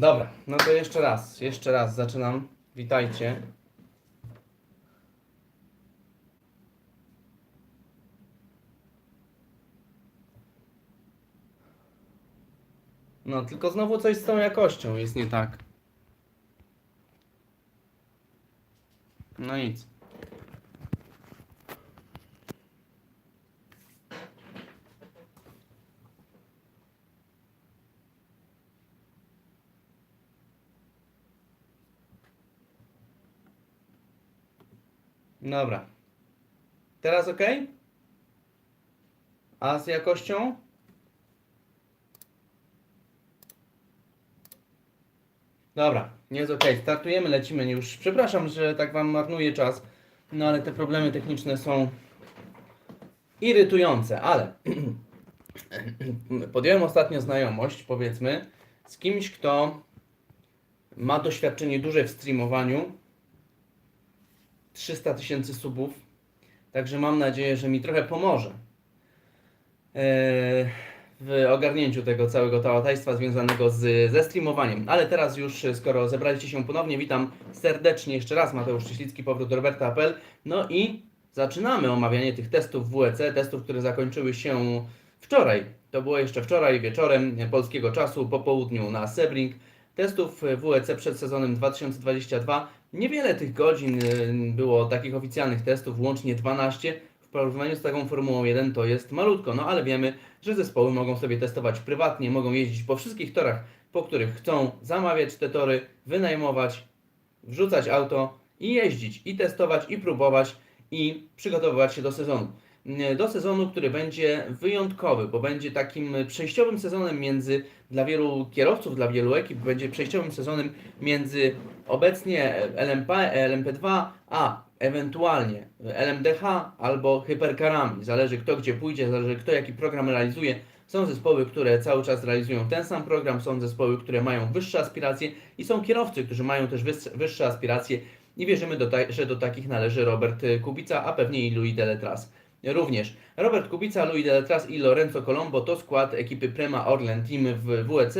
Dobra, no to jeszcze raz, jeszcze raz zaczynam. Witajcie. No, tylko znowu coś z tą jakością jest nie tak. No nic. Dobra. Teraz ok? A z jakością? Dobra, nie jest ok. Startujemy, lecimy już. Przepraszam, że tak Wam marnuję czas, no ale te problemy techniczne są irytujące, ale podjąłem ostatnio znajomość, powiedzmy, z kimś, kto ma doświadczenie duże w streamowaniu, 300 tysięcy subów, także mam nadzieję, że mi trochę pomoże e, w ogarnięciu tego całego tałataństwa związanego z, ze streamowaniem. Ale teraz już, skoro zebraliście się ponownie, witam serdecznie jeszcze raz, Mateusz Cieślicki, powrót do Roberta.pl. No i zaczynamy omawianie tych testów WEC, testów, które zakończyły się wczoraj. To było jeszcze wczoraj wieczorem polskiego czasu, po południu na Sebring. Testów WEC przed sezonem 2022. Niewiele tych godzin y, było takich oficjalnych testów, łącznie 12. W porównaniu z taką Formułą 1 to jest malutko, no ale wiemy, że zespoły mogą sobie testować prywatnie, mogą jeździć po wszystkich torach, po których chcą, zamawiać te tory, wynajmować, wrzucać auto i jeździć, i testować, i próbować, i przygotowywać się do sezonu. Do sezonu, który będzie wyjątkowy, bo będzie takim przejściowym sezonem między, dla wielu kierowców, dla wielu ekip, będzie przejściowym sezonem między obecnie LMP, LMP2, a ewentualnie LMDH albo hypercarami. Zależy kto gdzie pójdzie, zależy kto jaki program realizuje. Są zespoły, które cały czas realizują ten sam program, są zespoły, które mają wyższe aspiracje i są kierowcy, którzy mają też wyższe aspiracje i wierzymy, że do takich należy Robert Kubica, a pewnie i Louis Deletras. Również Robert Kubica, Louis Deletras i Lorenzo Colombo to skład ekipy Prema Orlen Team w WEC.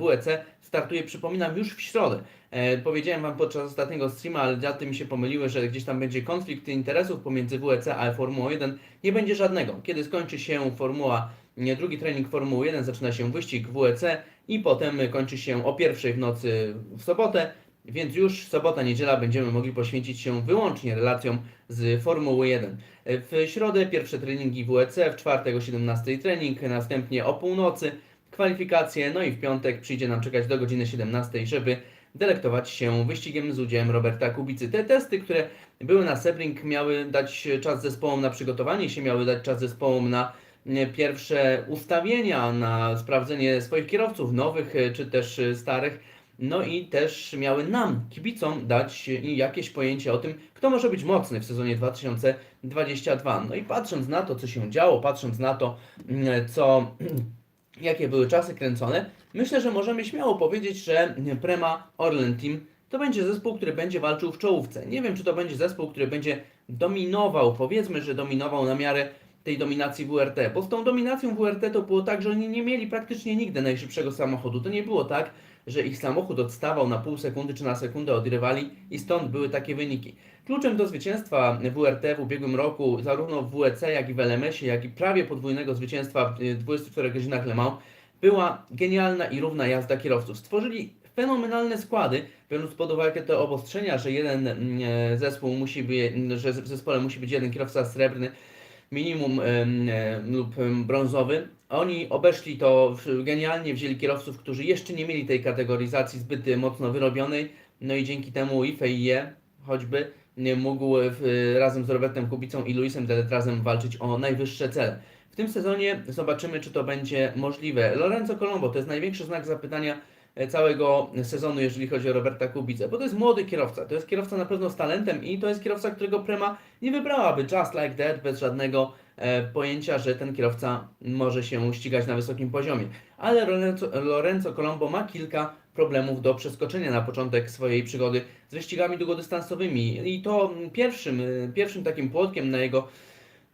WEC startuje, przypominam, już w środę. E, powiedziałem Wam podczas ostatniego streama, ale daty mi się pomyliły, że gdzieś tam będzie konflikt interesów pomiędzy WEC a Formułą 1. Nie będzie żadnego. Kiedy skończy się Formuła, drugi trening Formuły 1, zaczyna się wyścig WEC i potem kończy się o pierwszej w nocy w sobotę. Więc już sobota, niedziela będziemy mogli poświęcić się wyłącznie relacjom z Formuły 1. W środę pierwsze treningi WEC, w czwartek o 17 trening, następnie o północy kwalifikacje, no i w piątek przyjdzie nam czekać do godziny 17, żeby delektować się wyścigiem z udziałem Roberta Kubicy. Te testy, które były na Sebring, miały dać czas zespołom na przygotowanie się, miały dać czas zespołom na pierwsze ustawienia, na sprawdzenie swoich kierowców nowych czy też e, starych. No i też miały nam, kibicom, dać jakieś pojęcie o tym, kto może być mocny w sezonie 2022. No i patrząc na to, co się działo, patrząc na to, co, jakie były czasy kręcone, myślę, że możemy śmiało powiedzieć, że Prema Orlen Team to będzie zespół, który będzie walczył w czołówce. Nie wiem, czy to będzie zespół, który będzie dominował, powiedzmy, że dominował na miarę tej dominacji WRT, bo z tą dominacją WRT to było tak, że oni nie mieli praktycznie nigdy najszybszego samochodu. To nie było tak, że ich samochód odstawał na pół sekundy czy na sekundę od rywali i stąd były takie wyniki. Kluczem do zwycięstwa WRT w ubiegłym roku, zarówno w WEC, jak i w LMS-ie, jak i prawie podwójnego zwycięstwa w y, 24 godzinach Le Mans, była genialna i równa jazda kierowców. Stworzyli fenomenalne składy, biorąc pod uwagę te obostrzenia, że jeden mm, e, zespół musi być, że w zespole musi być jeden kierowca srebrny, minimum em, lub brązowy. Oni obeszli to genialnie, wzięli kierowców, którzy jeszcze nie mieli tej kategoryzacji zbyt e, mocno wyrobionej, no i dzięki temu i FIE choćby nie mógł w, razem z Robertem Kubicą i Luisem Deletrazem walczyć o najwyższe cele. W tym sezonie zobaczymy, czy to będzie możliwe. Lorenzo Colombo to jest największy znak zapytania całego sezonu, jeżeli chodzi o Roberta Kubicę, bo to jest młody kierowca, to jest kierowca na pewno z talentem i to jest kierowca, którego Prema nie wybrałaby. Just like that, bez żadnego e, pojęcia, że ten kierowca może się ścigać na wysokim poziomie. Ale Lorenzo, Lorenzo Colombo ma kilka problemów do przeskoczenia na początek swojej przygody z wyścigami długodystansowymi. I to pierwszym, e, pierwszym takim płotkiem na jego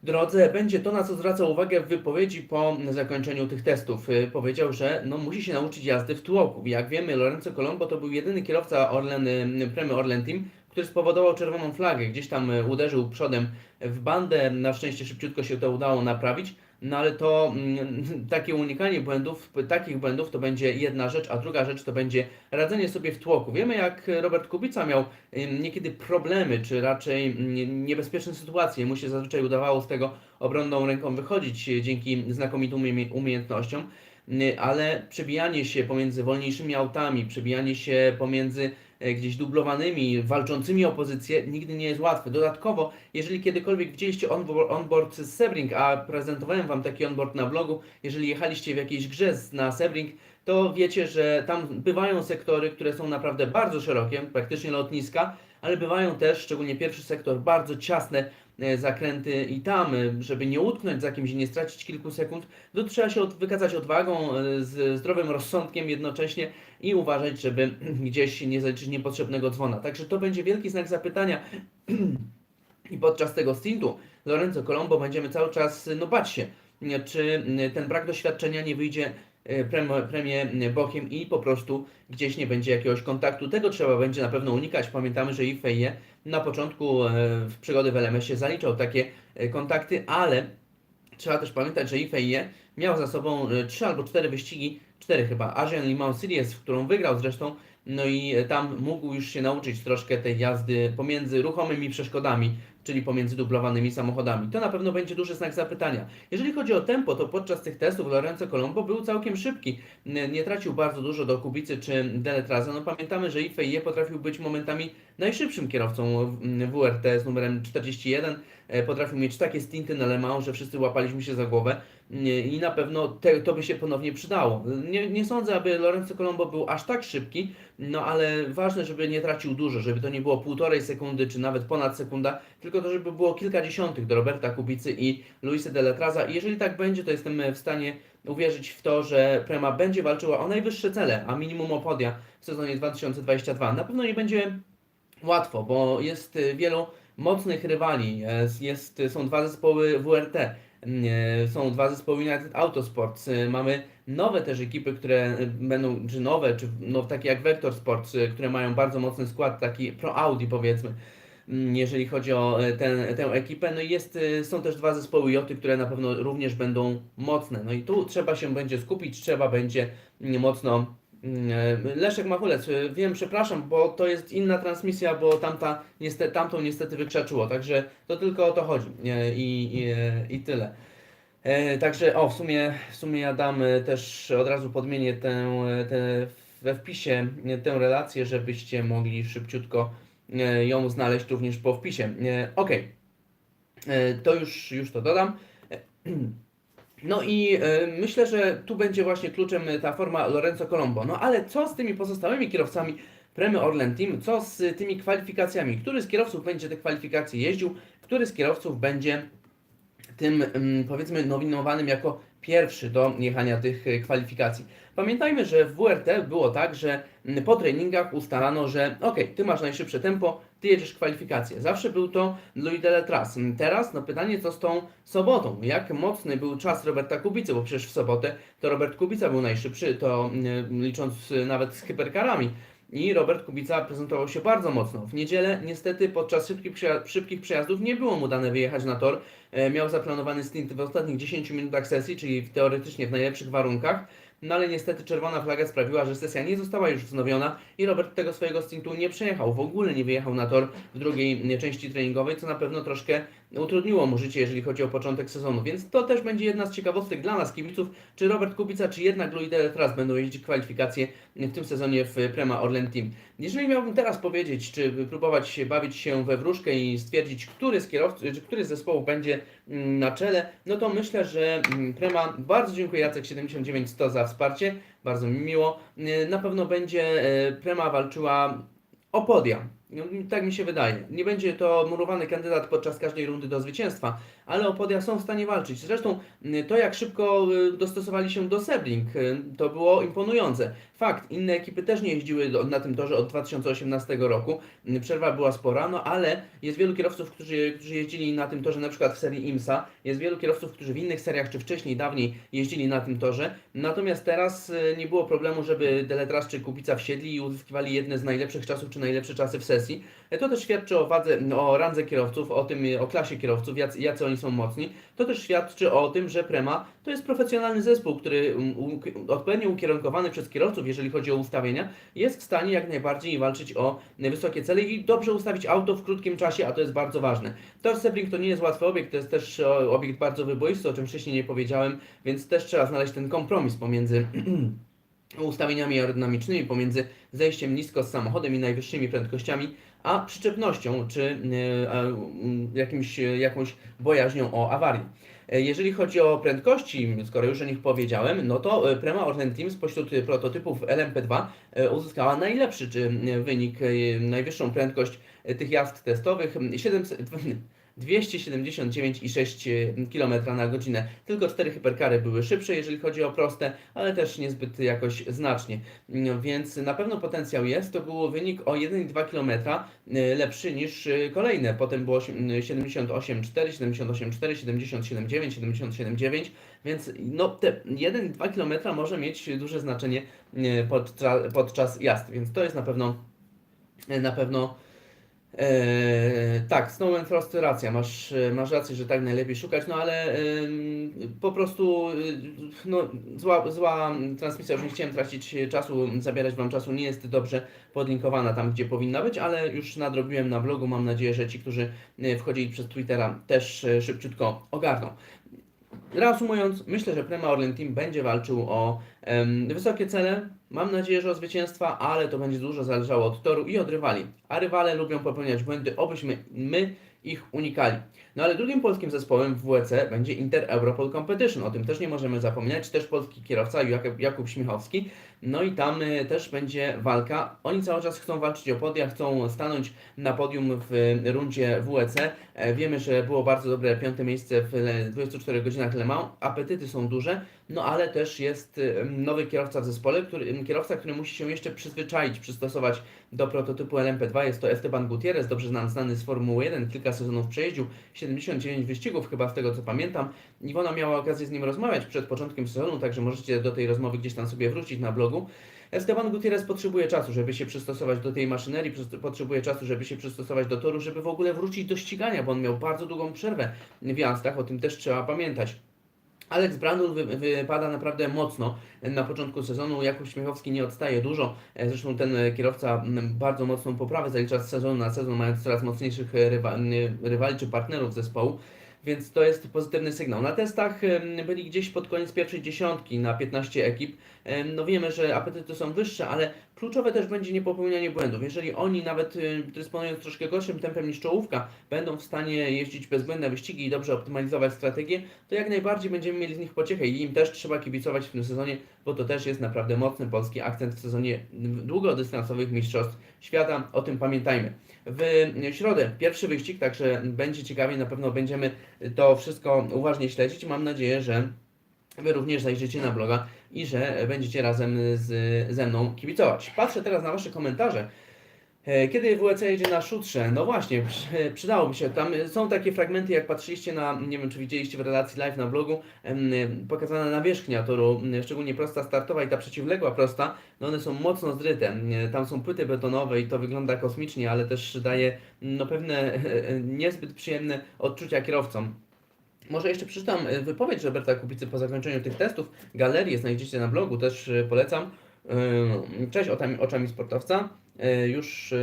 drodze będzie to, na co zwracał uwagę w wypowiedzi po zakończeniu tych testów. Y, Powiedział, że no, musi się nauczyć jazdy w tłoku. Jak wiemy, Lorenzo Colombo to był jedyny kierowca Orlen, y, Premy Orlen Team, który spowodował czerwoną flagę. Gdzieś tam y, uderzył przodem w bandę. Na szczęście szybciutko się to udało naprawić. No ale to mm, takie unikanie błędów, takich błędów to będzie jedna rzecz, a druga rzecz to będzie radzenie sobie w tłoku. Wiemy jak Robert Kubica miał niekiedy problemy, czy raczej mm, niebezpieczne sytuacje. Mu się zazwyczaj udawało z tego obronną ręką wychodzić e, dzięki znakomitym umie- umiejętnościom, Y, ale przebijanie się pomiędzy wolniejszymi autami, przebijanie się pomiędzy e, gdzieś dublowanymi, walczącymi o pozycję nigdy nie jest łatwe. Dodatkowo, jeżeli kiedykolwiek widzieliście onboard, z Sebring, a prezentowałem Wam taki onboard na vlogu, jeżeli jechaliście w jakiejś grze na Sebring, to wiecie, że tam bywają sektory, które są naprawdę bardzo szerokie, praktycznie lotniska, ale bywają też, szczególnie pierwszy sektor, bardzo ciasne e, zakręty i tam, e, żeby nie utknąć za kimś i nie stracić kilku sekund, to trzeba się wykazać odwagą, e, z zdrowym rozsądkiem jednocześnie i uważać, żeby gdzieś nie zaliczyć niepotrzebnego dzwona. Także to będzie wielki znak zapytania. I podczas tego stintu Lorenzo Colombo będziemy cały czas no, bać się, czy ten brak doświadczenia nie wyjdzie e, premię, bokiem i po prostu gdzieś nie będzie jakiegoś kontaktu. Tego trzeba będzie na pewno unikać. Pamiętamy, że Ifeje na początku e, w przygody w LMS-ie zaliczał takie e, kontakty, ale trzeba też pamiętać, że Ifeje miał za sobą e, trzy albo cztery wyścigi, cztery chyba, Asian Le Mans Series, w którą wygrał zresztą, no i tam mógł już się nauczyć troszkę tej jazdy pomiędzy ruchomymi przeszkodami, czyli pomiędzy dublowanymi samochodami. To na pewno będzie duży znak zapytania. Jeżeli chodzi o tempo, to podczas tych testów Lorenzo Colombo był całkiem szybki. Nie, tracił bardzo dużo do Kubicy czy Deletraza. No pamiętamy, że Ifeje potrafił być momentami najszybszym kierowcą WRT z numerem 41. E, Potrafił mieć takie stinty na Le Mans, że wszyscy łapaliśmy się za głowę i na pewno te, to by się ponownie przydało. Nie, nie sądzę, aby Lorenzo Colombo był aż tak szybki, no ale ważne, żeby nie tracił dużo, żeby to nie było półtorej sekundy, czy nawet ponad sekunda, tylko to, żeby było kilka dziesiątych do Roberta Kubicy i Luisa Deletraza. I jeżeli tak będzie, to jestem w stanie uwierzyć w to, że Prema będzie walczyła o najwyższe cele, a minimum o podia w sezonie 2022. Na pewno nie będzie łatwo, bo jest y, wielu mocnych rywali. Jest, jest, są dwa zespoły WRT, są dwa zespoły United Autosports. y, Mamy nowe też ekipy, które y, będą, czy nowe, czy no, takie jak Vector Sports, y, które mają bardzo mocny skład, taki Pro Audi powiedzmy. mm, Jeżeli chodzi o ten, tę ekipę, no i jest, są też dwa zespoły Joty, które na pewno również będą mocne. No i tu trzeba się będzie skupić, trzeba będzie mm, mocno Leszek Machulec, y, wiem, przepraszam, bo to jest inna transmisja, bo tamta, niestety, tamtą niestety wykrzaczyło, także to tylko o to chodzi i, i, i tyle. E, także o, w sumie, w sumie ja dam e, też od razu podmienię tę, e, tę we wpisie e, tę relację, żebyście mogli szybciutko e, ją znaleźć również po wpisie. E, Ok, E, to już, już to dodam. No i e, myślę, że tu będzie właśnie kluczem e, ta forma Lorenzo Colombo. No ale co z tymi pozostałymi kierowcami Premy Orlen Team? Co z tymi kwalifikacjami? Który z kierowców będzie te kwalifikacje jeździł? Który z kierowców będzie tym mm, powiedzmy nominowanym jako pierwszy do jechania tych e, kwalifikacji? Pamiętajmy, że w WRT było tak, że mm, po treningach ustalano, że ok, ty masz najszybsze tempo, ty jedziesz kwalifikacje. Zawsze był to Louis Deletras. Teraz no pytanie co z tą sobotą. Jak mocny był czas Roberta Kubicy, bo przecież w sobotę to Robert Kubica był najszybszy, to mm, licząc nawet z hyperkarami. I Robert Kubica prezentował się bardzo mocno. W niedzielę niestety podczas szybkich, szybkich przejazdów nie było mu dane wyjechać na tor. E, Miał zaplanowany stint w ostatnich 10 minutach sesji, czyli teoretycznie w najlepszych warunkach. No ale niestety czerwona flaga sprawiła, że sesja nie została już wznowiona i Robert tego swojego stintu nie przejechał. W ogóle nie wyjechał na tor w drugiej części treningowej, co na pewno troszkę utrudniło mu życie, jeżeli chodzi o początek sezonu. Więc to też będzie jedna z ciekawostek dla nas, kibiców, czy Robert Kubica, czy jednak Louis Deletras będą jeździć kwalifikacje w tym sezonie w Prema Orlen Team. Jeżeli miałbym teraz powiedzieć, czy próbować się bawić się we wróżkę i stwierdzić, który z kierowców, czy który z zespołów będzie mm, na czele, no to myślę, że mm, Prema, bardzo dziękuję Jacek79100 za wsparcie, bardzo mi miło. Y, Na pewno będzie e, Prema walczyła o podia. No, tak mi się wydaje. Nie będzie to murowany kandydat podczas każdej rundy do zwycięstwa, ale o podia są w stanie walczyć. Zresztą y, to, jak szybko y, dostosowali się do Sebring, y, to było imponujące. Fakt, inne ekipy też nie jeździły na tym torze od 2018 roku. Przerwa była spora, no ale jest wielu kierowców, którzy, którzy jeździli na tym torze na przykład w serii IMSA. Jest wielu kierowców, którzy w innych seriach czy wcześniej, dawniej jeździli na tym torze. Natomiast teraz nie było problemu, żeby Deletras czy Kubica wsiedli i uzyskiwali jedne z najlepszych czasów czy najlepsze czasy w sesji. To też świadczy o wadze, o randze kierowców, o tym, o klasie kierowców, jacy, jacy oni są mocni. To też świadczy o tym, że Prema to jest profesjonalny zespół, który um, odpowiednio ukierunkowany przez kierowców, jeżeli chodzi o ustawienia, jest w stanie jak najbardziej walczyć o wysokie cele i dobrze ustawić auto w krótkim czasie, a to jest bardzo ważne. Tor Sebring to nie jest łatwy obiekt, to jest też e, obiekt bardzo wyboisty, o czym wcześniej nie powiedziałem, więc też trzeba znaleźć ten kompromis pomiędzy ustawieniami aerodynamicznymi, pomiędzy zejściem nisko z samochodem i najwyższymi prędkościami, a przyczepnością czy e, e, jakimś, e, jakąś bojaźnią o awarię. E, Jeżeli chodzi o prędkości, skoro już o nich powiedziałem, no to Prema Orlen Team spośród prototypów LMP2 e, uzyskała najlepszy wynik, najwyższą prędkość tych jazd testowych 700, 279,6 km na godzinę. Tylko cztery hyperkary były szybsze, jeżeli chodzi o proste, ale też niezbyt jakoś znacznie. No, Więc na pewno potencjał jest. To był wynik o 1,2 km e, lepszy niż e, kolejne. Potem było osiem- 78,4, 78,4, 77,9, 77,9. Więc no, te 1,2 km może mieć duże znaczenie e, podczas, podczas jazd. Więc to jest na pewno e, na pewno Eee, tak, Snow and Frost racja, masz, masz rację, że tak najlepiej szukać, no ale po prostu e, no, zła, zła transmisja, już nie chciałem tracić czasu, zabierać Wam czasu, nie jest dobrze podlinkowana tam, gdzie powinna być, ale już nadrobiłem na blogu, mam nadzieję, że ci, którzy e, wchodzili przez Twittera też e, szybciutko ogarną. Reasumując, myślę, że Prema Orlen Team będzie walczył o wysokie cele. Mam nadzieję, że o zwycięstwa, ale to będzie dużo zależało od toru i od rywali. A rywale lubią popełniać błędy, obyśmy my ich unikali. No ale drugim polskim zespołem w WEC będzie Inter Europol Competition. O tym też nie możemy zapominać. Też polski kierowca Jakub, Śmichowski. No i tam y, też będzie walka. Oni cały czas chcą walczyć o podia, chcą stanąć na podium w rundzie WEC. E, Wiemy, że było bardzo dobre piąte miejsce w Le- 24 godzinach Le Mans. Apetyty są duże, no ale też jest y, nowy kierowca w zespole, który, kierowca, który musi się jeszcze przyzwyczaić, przystosować do prototypu LMP2. Jest to Esteban Gutierrez, dobrze znany z Formuły 1, kilka sezonów przejeździł, 79 wyścigów chyba z tego co pamiętam. Iwona miała okazję z nim rozmawiać przed początkiem sezonu, także możecie do tej rozmowy gdzieś tam sobie wrócić na blogu. Esteban Gutierrez potrzebuje czasu, żeby się przystosować do tej maszynerii, potrzebuje czasu, żeby się przystosować do toru, żeby w ogóle wrócić do ścigania, bo on miał bardzo długą przerwę w jazdach, o tym też trzeba pamiętać. Alex Brandul wy, wypada naprawdę mocno na początku sezonu. Jakub Śmiechowski nie odstaje dużo. E, Zresztą ten e, kierowca bardzo mocną poprawę zalicza z sezonu na sezon, mając coraz mocniejszych e, rywali czy partnerów zespołu. Więc to jest pozytywny sygnał. Na testach byli gdzieś pod koniec pierwszej dziesiątki na 15 ekip. No wiemy, że apetyty są wyższe, ale kluczowe też będzie niepopełnianie błędów. Jeżeli oni nawet y, dysponując troszkę gorszym tempem niż czołówka, będą w stanie jeździć bezbłędne wyścigi i dobrze optymalizować strategię, to jak najbardziej będziemy mieli z nich pociechę i im też trzeba kibicować w tym sezonie, bo to też jest naprawdę mocny polski akcent w sezonie długodystansowych mistrzostw świata. O tym pamiętajmy. W środę pierwszy wyścig, także będzie ciekawie, na pewno będziemy to wszystko uważnie śledzić. Mam nadzieję, że Wy również zajrzycie na bloga i że będziecie razem z, ze mną kibicować. Patrzę teraz na Wasze komentarze. E, Kiedy WEC jedzie na szutrze? No właśnie, przy- przydałoby się. Tam są takie fragmenty, jak patrzyliście na, nie wiem czy widzieliście w relacji live na blogu, em, pokazana nawierzchnia toru, szczególnie prosta startowa i ta przeciwległa prosta, no one są mocno zryte. M, Tam są płyty betonowe i to wygląda kosmicznie, ale też daje no, pewne e, niezbyt przyjemne odczucia kierowcom. Może jeszcze przeczytam e, wypowiedź Roberta Kubicy po zakończeniu tych testów. Galerię znajdziecie na blogu, też e, polecam. E, Cześć oczami, sportowca. Już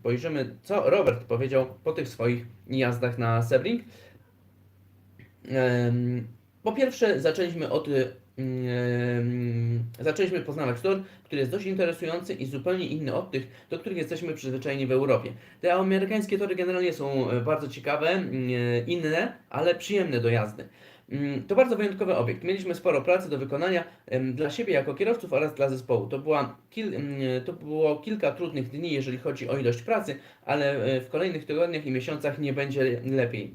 spojrzymy, co Robert powiedział po tych swoich jazdach na Sebring. Po pierwsze, zaczęliśmy od. Zaczęliśmy poznawać tor, który jest dość interesujący i zupełnie inny od tych, do których jesteśmy przyzwyczajeni w Europie. Te amerykańskie tory generalnie są e, bardzo ciekawe, e, inne, ale przyjemne do jazdy. Mm, To bardzo wyjątkowy obiekt. Mieliśmy sporo pracy do wykonania dla siebie jako kierowców oraz dla zespołu. To, była kil, mm, to było kilka trudnych dni, jeżeli chodzi o ilość pracy, ale e, w kolejnych tygodniach i miesiącach nie będzie lepiej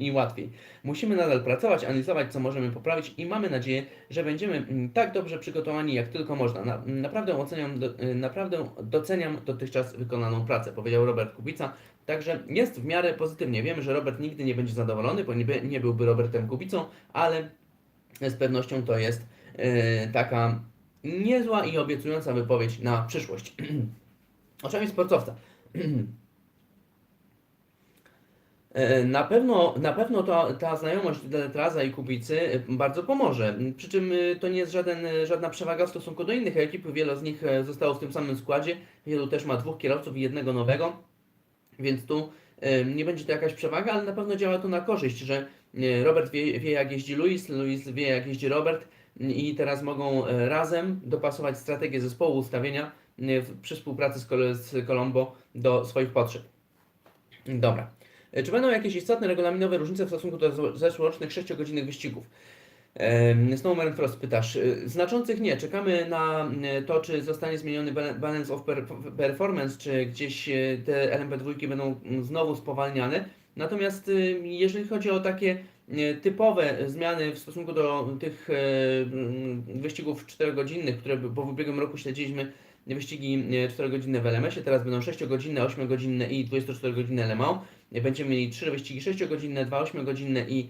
i łatwiej. Musimy nadal pracować, analizować, co możemy poprawić i mamy nadzieję, że będziemy mm, tak dobrze przygotowani, jak tylko można. Na, naprawdę, oceniam, e, naprawdę doceniam dotychczas wykonaną pracę, powiedział Robert Kubica. Także jest w miarę pozytywnie. Wiemy, że Robert nigdy nie będzie zadowolony, bo nie, by- nie byłby Robertem Kubicą, ale z pewnością to jest e, taka niezła i obiecująca wypowiedź na przyszłość. Oczami sportowca. E, Na pewno, na pewno to, ta znajomość Traza i Kubicy bardzo pomoże. Przy czym e, to nie jest żaden, żadna przewaga w stosunku do innych ekip. Wiele z nich zostało w tym samym składzie. Wielu też ma dwóch kierowców i jednego nowego. Więc tu nie będzie to jakaś przewaga, ale na pewno działa to na korzyść, że e, Robert wie, wie jak jeździ Luis, Luis wie jak jeździ Robert i teraz mogą e, razem dopasować strategię zespołu ustawienia e, przy współpracy z, z Colombo do swoich potrzeb. Dobra. Czy będą jakieś istotne regulaminowe różnice w stosunku do zło- zeszłorocznych 6-godzinnych wyścigów? Snowman Frost pytasz. Y, Znaczących nie. Czekamy na y, to, czy zostanie zmieniony bal- balance of per performance, czy gdzieś y, te LMP2 będą znowu spowalniane. Natomiast jeżeli chodzi o takie typowe zmiany w stosunku do tych mm, wyścigów 4-godzinnych, które w ubiegłym roku śledziliśmy wyścigi 4-godzinne w LMS-ie, teraz będą 6-godzinne, 8-godzinne i 24-godzinne Le. Będziemy mieli 3 wyścigi 6-godzinne, 2 8-godzinne i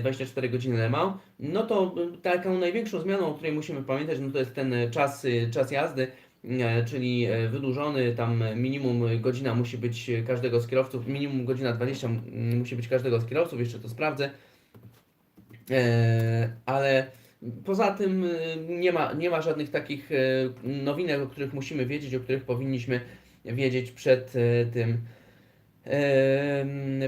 24 godziny Le Mans, no to y, taką największą zmianą, o której musimy pamiętać, no to jest ten y, czas, czas jazdy, e, czyli e, wydłużony, tam e, minimum godzina musi być e, każdego z kierowców, minimum godzina 20 m, musi być każdego z kierowców, jeszcze to sprawdzę, E, ale poza tym nie ma, nie ma żadnych takich e, nowinek, o których musimy wiedzieć, o których powinniśmy wiedzieć przed e, tym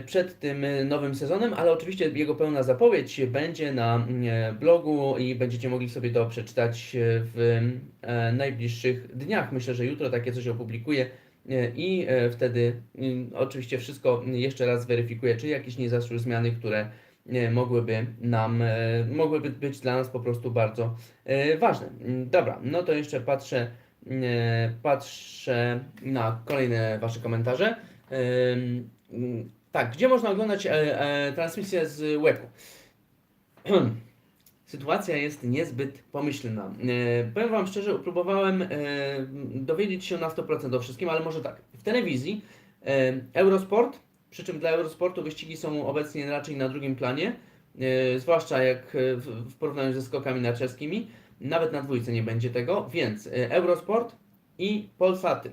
przed tym nowym sezonem, ale oczywiście jego pełna zapowiedź będzie na e, blogu i będziecie mogli sobie to przeczytać w e, najbliższych dniach. Myślę, że jutro takie coś opublikuję e, i e, wtedy mm, oczywiście wszystko jeszcze raz zweryfikuję, czy jakieś nie zaszły zmiany, które e, mogłyby nam, e, mogłyby być dla nas po prostu bardzo e, ważne. Mm, Dobra, no to jeszcze patrzę, e, patrzę na kolejne Wasze komentarze. Mm, tak, gdzie można oglądać e, e, transmisję z webu? Sytuacja jest niezbyt pomyślna. E, powiem Wam szczerze, próbowałem dowiedzieć się na 100% o wszystkim, ale może tak. W telewizji Eurosport, przy czym dla Eurosportu wyścigi są obecnie raczej na drugim planie, zwłaszcza jak w, porównaniu ze skokami narciarskimi. Nawet na dwójce nie będzie tego, więc Eurosport i Polsaty.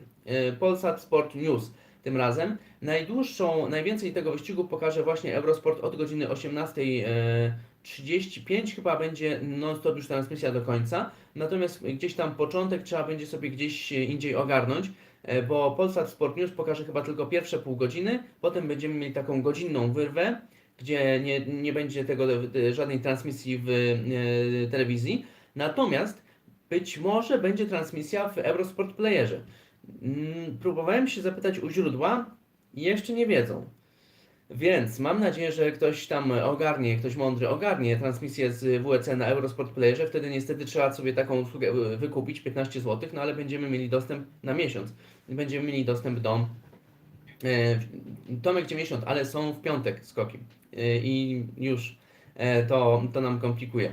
Polsat Sport News tym razem. Najdłuższą, najwięcej tego wyścigu pokaże właśnie Eurosport od godziny 18.35 chyba będzie non-stop już transmisja do końca. Natomiast gdzieś tam początek trzeba będzie sobie gdzieś indziej ogarnąć, e, bo Polsat Sport News pokaże chyba tylko pierwsze pół godziny, potem będziemy mieli taką godzinną wyrwę, gdzie nie, nie będzie tego e, żadnej transmisji w e, telewizji. Natomiast być może będzie transmisja w Eurosport Playerze. Mm, Próbowałem się zapytać u źródła i jeszcze nie wiedzą. Więc mam nadzieję, że ktoś tam ogarnie, ktoś mądry ogarnie transmisję z WEC na Eurosport Playerze. Wtedy niestety trzeba sobie taką usługę y, wykupić 15 zł, no ale będziemy mieli dostęp na miesiąc. Będziemy mieli dostęp do e, Tomek 90, ale są w piątek skoki E, i już e, to, to nam komplikuje.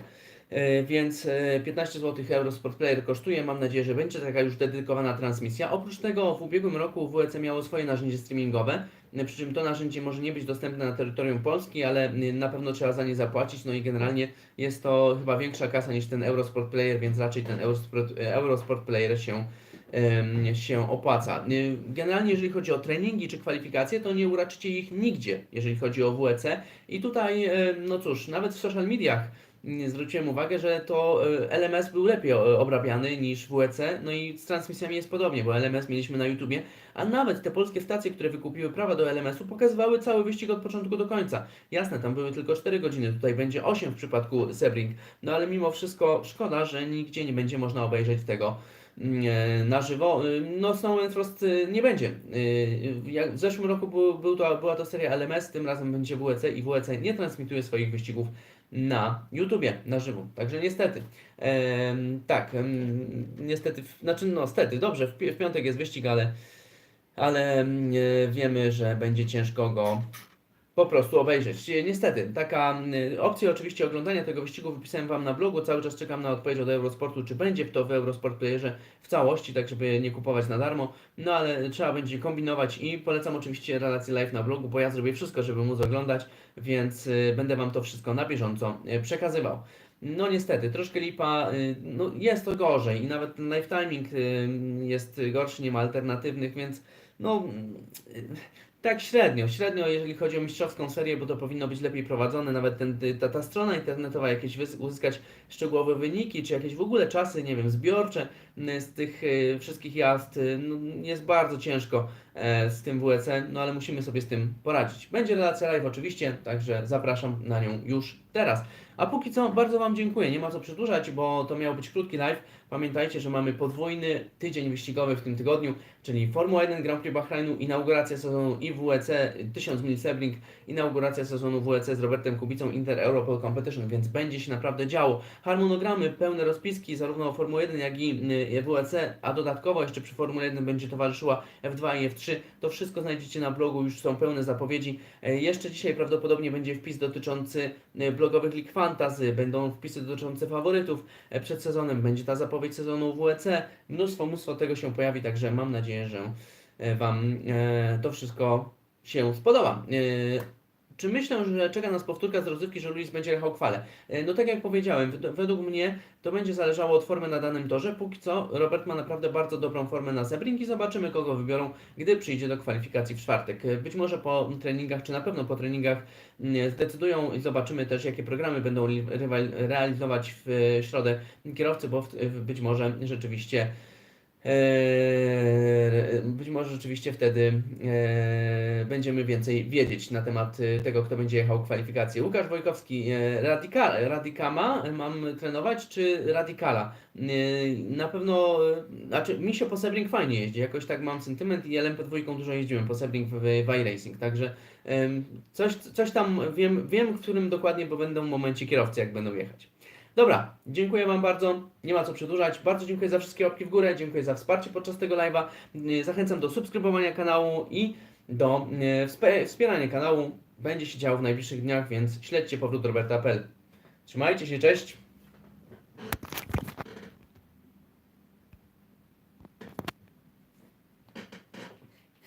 E, Więc e, 15 zł Eurosport Player kosztuje. Mam nadzieję, że będzie taka już dedykowana transmisja. Oprócz tego w ubiegłym roku WEC miało swoje narzędzie streamingowe, e, przy czym to narzędzie może nie być dostępne na terytorium Polski, ale e, na pewno trzeba za nie zapłacić. No i generalnie jest to chyba większa kasa niż ten Eurosport Player, więc raczej ten Eurosport, Eurosport Player się się opłaca. Generalnie jeżeli chodzi o treningi czy kwalifikacje, to nie uraczycie ich nigdzie, jeżeli chodzi o WEC. I tutaj, no cóż, nawet w social mediach zwróciłem uwagę, że to y, LMS był lepiej o- obrabiany niż WEC, no i z transmisjami jest podobnie, bo LMS mieliśmy na YouTubie, a nawet te polskie stacje, które wykupiły prawa do LMS-u, pokazywały cały wyścig od początku do końca. Jasne, tam były tylko 4 godziny, tutaj będzie 8 w przypadku Sebring, no ale mimo wszystko szkoda, że nigdzie nie będzie można obejrzeć tego e, na żywo. No Snowman Frost nie będzie. Jak w zeszłym roku był, był to, była to seria LMS, tym razem będzie WEC i WEC nie transmituje swoich wyścigów na YouTubie, na żywo. Także niestety, tak, niestety, znaczy no niestety, dobrze, w, pi- w piątek jest wyścig, ale, ale e, wiemy, że będzie ciężko go po prostu obejrzeć. Niestety, taka y, opcja oczywiście oglądania tego wyścigu wypisałem Wam na blogu, cały czas czekam na odpowiedź od Eurosportu, czy będzie to w Eurosport Playerze w całości, tak żeby nie kupować na darmo, no ale trzeba będzie kombinować i polecam oczywiście relacje live na blogu, bo ja zrobię wszystko, żeby móc oglądać, więc y, będę Wam to wszystko na bieżąco y, przekazywał. No niestety, troszkę lipa, no jest to gorzej i nawet ten live timing jest gorszy, nie ma alternatywnych, więc no tak średnio, średnio jeżeli chodzi o mistrzowską serię, bo to powinno być lepiej prowadzone, nawet ten, ta, ta strona internetowa, jakieś uzyskać szczegółowe wyniki, czy jakieś w ogóle czasy, nie wiem, zbiorcze z tych y, wszystkich jazd, y, no, jest bardzo ciężko e, z tym WEC, no ale musimy sobie z tym poradzić. Będzie relacja live oczywiście, także zapraszam na nią już teraz. A póki co bardzo Wam dziękuję, nie ma co przedłużać, bo to miał być krótki live. Pamiętajcie, że mamy podwójny tydzień wyścigowy w tym tygodniu, czyli Formuła 1 Grand Prix Bahrainu, inauguracja sezonu i WEC 1000 mil Sebring, inauguracja sezonu WEC z Robertem Kubicą Inter Europol Competition, więc będzie się naprawdę działo. Harmonogramy, pełne rozpiski zarówno Formuły 1 jak i y, WEC, a dodatkowo jeszcze przy Formule 1 będzie towarzyszyła F2 i F3. To wszystko znajdziecie na blogu, już są pełne zapowiedzi. E, Jeszcze dzisiaj prawdopodobnie będzie wpis dotyczący e, blogowych League Fantasy, będą wpisy dotyczące faworytów e, przed sezonem, będzie ta zapowiedź sezonu WEC, mnóstwo, mnóstwo tego się pojawi, także mam nadzieję, że e, Wam e, to wszystko się spodoba. Czy myślę, że czeka nas powtórka z rozrywki, że Luis będzie jechał kwale? E, No tak jak powiedziałem, wed- według mnie to będzie zależało od formy na danym torze. Póki co Robert ma naprawdę bardzo dobrą formę na Sebring i zobaczymy kogo wybiorą, gdy przyjdzie do kwalifikacji w czwartek. E, Być może po treningach, czy na pewno po treningach zdecydują i zobaczymy też jakie programy będą realizować w e, środę kierowcy, bo być może rzeczywiście Być może rzeczywiście wtedy eee, będziemy więcej wiedzieć na temat e, tego, kto będzie jechał kwalifikacje. Łukasz Wojkowski, e, radikal, radikama mam trenować, czy radikala? E, Na pewno, znaczy mi się po Sebring fajnie jeździ, jakoś tak mam sentyment i LMP2 dużo jeździłem po Sebring w, w iRacing, także coś, coś tam wiem, wiem, w którym dokładnie, bo będą momencie kierowcy, jak będą jechać. Dobra, dziękuję Wam bardzo. Nie ma co przedłużać. Bardzo dziękuję za wszystkie łapki w górę, dziękuję za wsparcie podczas tego live'a. Yy, Zachęcam do subskrybowania kanału i do wspe- wspierania kanału. Będzie się działo w najbliższych dniach, więc śledźcie powrót Roberta.pl. Trzymajcie się, cześć!